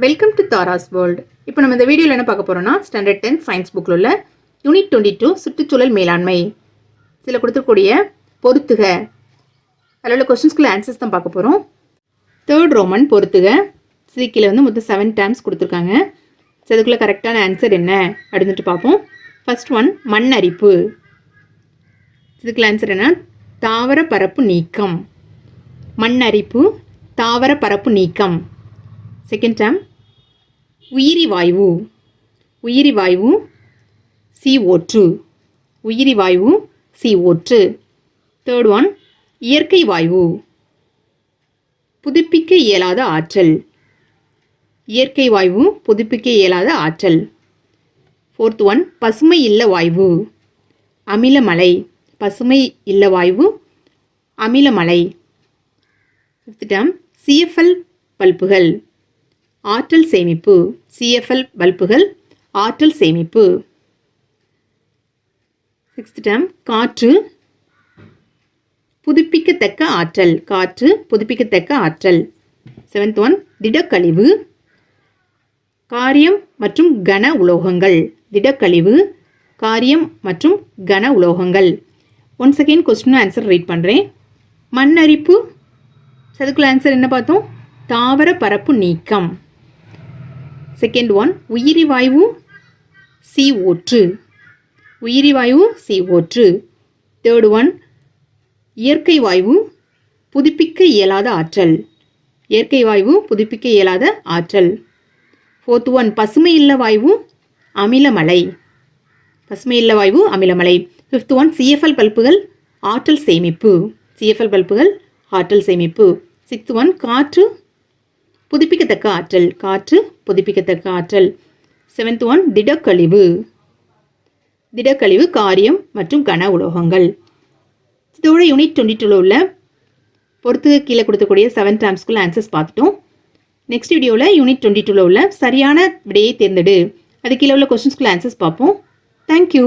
Welcome to Tara's world இப்போ நம்ம இந்த வீடியோவில் என்ன பார்க்க போகிறோம்னா ஸ்டாண்டர்ட் டென் சயின்ஸ் புக்கில் உள்ள யூனிட் டுவெண்ட்டி டூ சுற்றுச்சூழல் மேலாண்மை. இதில் கொடுத்துருக்கூடிய பொறுத்துக. அதில் உள்ள கொஸ்டின்ஸ்குள்ள ஆன்சர்ஸ் தான் பார்க்க போகிறோம் தேர்ட் ரோமன் பொறுத்துக. சிக்கியில் வந்து மொத்தம் செவன் டைம்ஸ் கொடுத்துருக்காங்க. ஸோ அதுக்குள்ளே கரெக்டான ஆன்சர் என்ன அப்படின்ட்டு பார்ப்போம். ஃபஸ்ட் ஒன் மண் அரிப்பு இதுக்குள்ள ஆன்சர் என்ன? தாவர பரப்பு நீக்கம். மண் அரிப்பு தாவர பரப்பு நீக்கம். செகண்ட் டேம் உயிரி வாயு உயிரி வாயு சி ஓற்று உயிரி வாயு சி ஓற்று தேர்ட் ஒன் இயற்கை வாயு புதுப்பிக்க இயலாத ஆற்றல். இயற்கை வாயு புதுப்பிக்க இயலாத ஆற்றல். ஃபோர்த் ஒன் பசுமை இல்ல வாயு அமிலமலை பசுமை இல்ல வாயு அமிலமலை ஃபிஃப்த் டேம் சிஎஃப்எல் பல்புகள். ஆற்றல் சேமிப்பு சிஎஃப்எல் பல்புகள் ஆற்றல் சேமிப்பு. சிக்ஸ்த் டேம் காற்று. புதுப்பிக்கத்தக்க ஆற்றல் காற்று புதுப்பிக்கத்தக்க ஆற்றல். செவன்த் ஒன் திடக்கழிவு. காரியம் மற்றும் கன உலோகங்கள் திடக்கழிவு. காரியம் மற்றும் கன உலோகங்கள். One second question answer read பண்ணுறேன் மண்ணரிப்பு. அதுக்குள்ள ஆன்சர் என்ன பார்த்தோம்? தாவர பரப்பு நீக்கம். செகண்ட் ஒன் உயிரி வாயு சி ஓற்று உயிரி வாயு சி ஓற்று தேர்டு ஒன் இயற்கை வாயு புதுப்பிக்க இயலாத ஆற்றல். இயற்கை வாயு புதுப்பிக்க இயலாத ஆற்றல். ஃபோர்த் ஒன் பசுமை இல்ல வாயு அமிலமலை. பசுமை இல்ல வாயு அமிலமலை. ஃபிஃப்த் ஒன் சிஎஃப்எல் பல்புகள் ஆற்றல் சேமிப்பு. சிஎஃப்எல் பல்புகள் ஆற்றல் சேமிப்பு. சிக்ஸ்த் ஒன் காற்று புதுப்பிக்கத்தக்க ஆற்றல் காற்று புதுப்பிக்கத்தக்க ஆற்றல். செவன்த் ஒன் திடக்கழிவு. திடக்கழிவு காரியம் மற்றும் கன உலோகங்கள். இதோட யூனிட் டுவெண்ட்டி டூவில் உள்ள பொறுத்து கீழே கொடுக்கக்கூடிய செவன் டேர்ம்ஸ்குள்ள ஆன்சர்ஸ் பார்த்துட்டோம். நெக்ஸ்ட் வீடியோவில் யூனிட் டுவெண்ட்டி டூவில் உள்ள சரியான விடையை தேர்ந்தெடு. அது கீழே உள்ள கொஸ்டின்ஸ்குள்ள ஆன்சர்ஸ் பார்ப்போம். தேங்க்யூ